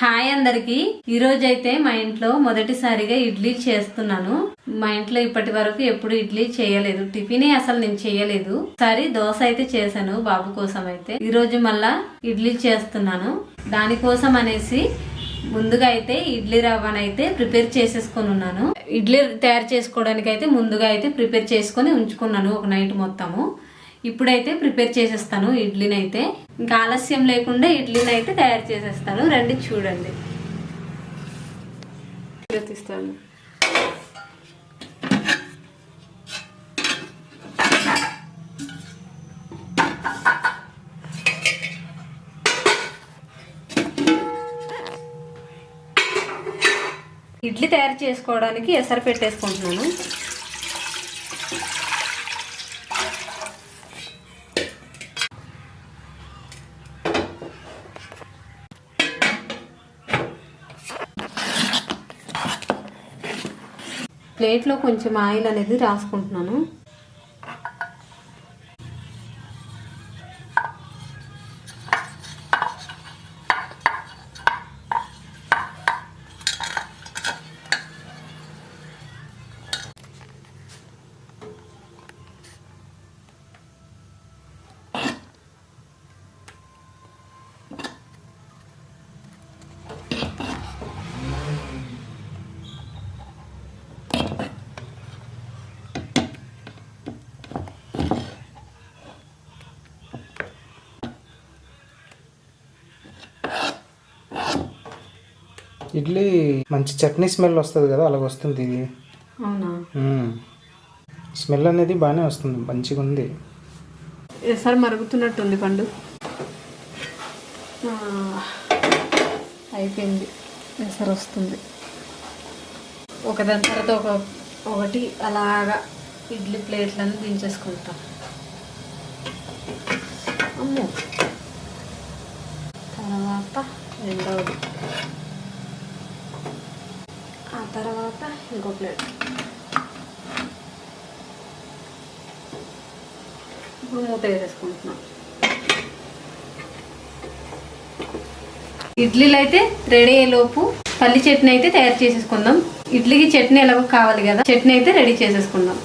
Hi అందరికి. ఈరోజైతే అయితే మా ఇంట్లో మొదటిసారిగా ఇడ్లీ చేస్తున్నాను. మా ఇంట్లో ఇప్పటి వరకు ఎప్పుడు ఇడ్లీ చేయలేదు. టిఫినే అసలు నేను చేయలేదు. సరే దోశ అయితే చేశాను బాబు కోసం అయితే ఈరోజు మళ్ళా ఇడ్లీ చేస్తున్నాను. దానికోసం అనేసి ముందుగా అయితే ఇడ్లీ రవ్వను అయితే ప్రిపేర్ చేసేసుకొని ఉన్నాను. ఇడ్లీ తయారు చేసుకోవడానికి అయితే ముందుగా అయితే ప్రిపేర్ చేసుకొని ఉంచుకున్నాను ఒక నైట్ మొత్తము. ఇప్పుడైతే ప్రిపేర్ చేసేస్తాను ఇడ్లీని అయితే ఇంకా ఆలస్యం లేకుండా ఇడ్లీని అయితే తయారు చేసేస్తాను. రండి చూడండి. తీస్తాను. ఇడ్లీ తయారు చేసుకోవడానికి ఎసరు పెట్టేసుకుంటున్నాను. ప్లేట్లో కొంచెం ఆయిల్ అనేది రాసుకుంటున్నాను. ఇడ్లీ మంచి చట్నీ స్మెల్ వస్తుంది కదా అలాగ వస్తుంది ఇది. అవునా. స్మెల్ అనేది బాగానే వస్తుంది మంచిగా ఉంది. ఎసరు మరుగుతున్నట్టుంది పండు? అయిపోయింది. ఎసరు వస్తుంది? ఒకదాని తర్వాత ఒక ఒకటి అలాగా ఇడ్లీ ప్లేట్లను దించేసుకుంటాం. అమ్మో! తర్వాత రెండవది. ఆ తర్వాత ఇంకో ప్లేట్. ఇప్పుడు మూత వేసేసుకుంటున్నాం. ఇడ్లీలు అయితే రెడీ అయ్యేలోపు పల్లి చట్నీ అయితే తయారు చేసేసుకుందాం. ఇడ్లీకి చట్నీ ఎలాగో కావాలి కదా చట్నీ అయితే రెడీ చేసేసుకుందాం.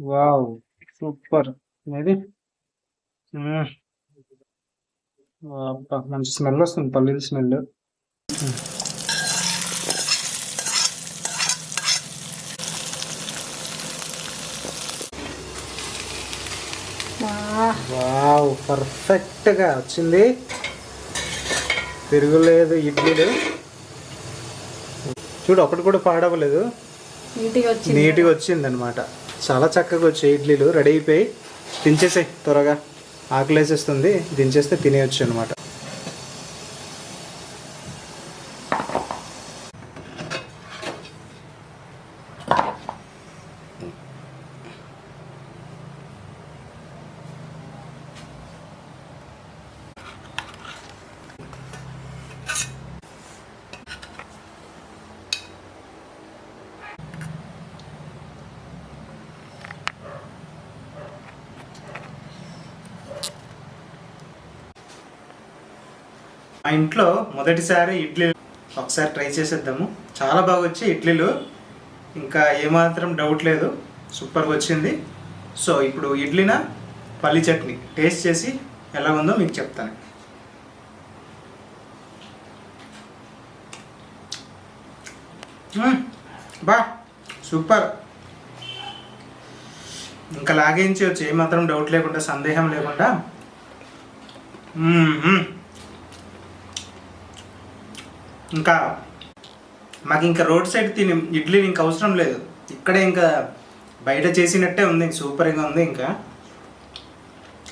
Wow super. ఇది మంచి స్మెల్ వస్తుంది పల్లీల స్మెల్. వావ్ పర్ఫెక్ట్గా వచ్చింది. తిరుగులేదు ఇడ్లీలు. చూడు ఒకటి కూడా పాడవలేదు. నీట్గా వచ్చింది. అనమాట చాలా చక్కగా వచ్చాయి ఇడ్లీలు. రెడీ అయిపోయి దించేసాయి త్వరగా. ఆకలేసేస్తుంది. దించేస్తే తినేయచ్చు అనమాట మా ఇంట్లో మొదటిసారి ఇడ్లీ ఒకసారి ట్రై చేసేద్దాము. చాలా బాగా వచ్చాయి ఇడ్లీలు. ఇంకా ఏమాత్రం డౌట్ లేదు. సూపర్గా వచ్చింది. సో ఇప్పుడు ఇడ్లీన పల్లి చట్నీ టేస్ట్ చేసి ఎలా ఉందో మీకు చెప్తాను. బా సూపర్. ఇంకా లాగించవచ్చు ఏమాత్రం డౌట్ లేకుండా సందేహం లేకుండా. ఇంకా మాకు ఇంకా రోడ్ సైడ్ తిని ఇడ్లీ ఇంకా అవసరం లేదు. ఇక్కడే ఇంకా బయట చేసినట్టే ఉంది సూపర్గా ఉంది ఇంకా.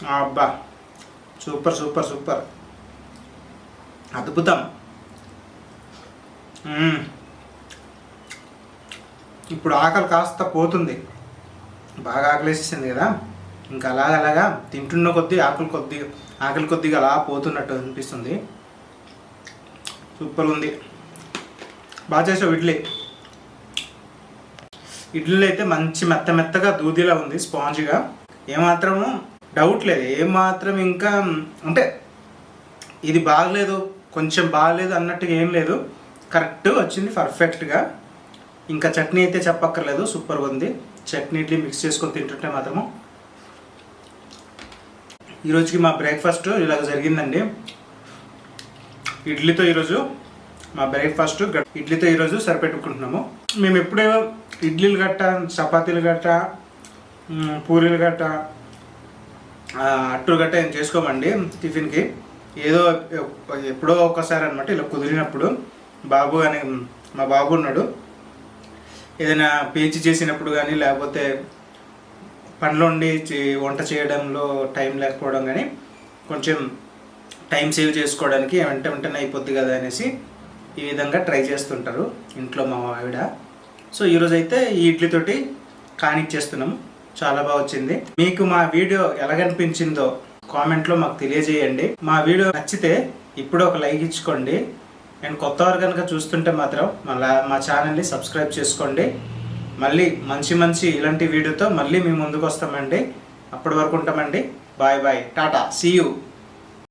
అబ్బా సూపర్ సూపర్ సూపర్. అద్భుతం. ఇప్పుడు ఆకలి కాస్త పోతుంది. బాగా ఆకలేసేసింది కదా. ఇంకా అలాగలాగా తింటున్న కొద్దీ ఆకలి కొద్దిగా ఆకలి కొద్దిగా అలా పోతున్నట్టు అనిపిస్తుంది. సూపర్ ఉంది. బాగా చేసావు ఇడ్లీ. ఇడ్లీలో అయితే మంచి మెత్త మెత్తగా దూదిలా ఉంది స్పాంజ్గా. ఏమాత్రము డౌట్ లేదు. ఏమాత్రం ఇంకా అంటే ఇది బాగలేదు కొంచెం బాగలేదు అన్నట్టుగా ఏం లేదు. కరెక్ట్ వచ్చింది పర్ఫెక్ట్గా. ఇంకా చట్నీ అయితే చెప్పక్కర్లేదు సూపర్గా ఉంది. చట్నీ ఇడ్లీ మిక్స్ చేసుకొని తింటుంటే మాత్రము. ఈరోజుకి మా బ్రేక్ఫాస్ట్ ఇలాగ జరిగిందండి. ఇడ్లీతో ఈరోజు మా బ్రేక్ఫాస్ట్ ఇడ్లీతో ఈరోజు సరిపెట్టుకుంటున్నాము. మేము ఎప్పుడే ఇడ్లీలు గట్ట చపాతీలు గట్ట పూరీలు గట్ట అట్టు గట్ట ఏం చేసుకోమండి టిఫిన్కి. ఏదో ఎప్పుడో ఒకసారి అనమాట ఇలా కుదిరినప్పుడు బాబు అని మా బాబు ఉన్నాడు. ఏదైనా పేచి చేసినప్పుడు కానీ లేకపోతే పనిలో ఉండి చే- వంట చేయడంలో టైం లేకపోవడం కానీ కొంచెం టైం సేవ్ చేసుకోవడానికి వెంట వెంటనే అయిపోద్ది కదా అనేసి ఈ విధంగా ట్రై చేస్తుంటారు ఇంట్లో మా ఆవిడ. సో ఈరోజు అయితే ఈ ఇడ్లీతోటి కానిచ్చేస్తున్నాం చాలా బాగా వచ్చింది. మీకు మా వీడియో ఎలాగనిపించిందో కామెంట్లో మాకు తెలియజేయండి. మా వీడియో నచ్చితే ఇప్పుడు ఒక లైక్ ఇచ్చుకోండి. అండ్ కొత్త వారు కనుక చూస్తుంటే మాత్రం మళ్ళా మా ఛానల్ని సబ్స్క్రైబ్ చేసుకోండి. మళ్ళీ మంచి మంచి ఇలాంటి వీడియోతో మళ్ళీ మీ ముందుకు వస్తామండి. అప్పటి వరకు ఉంటామండి. Bye bye. Tata. See you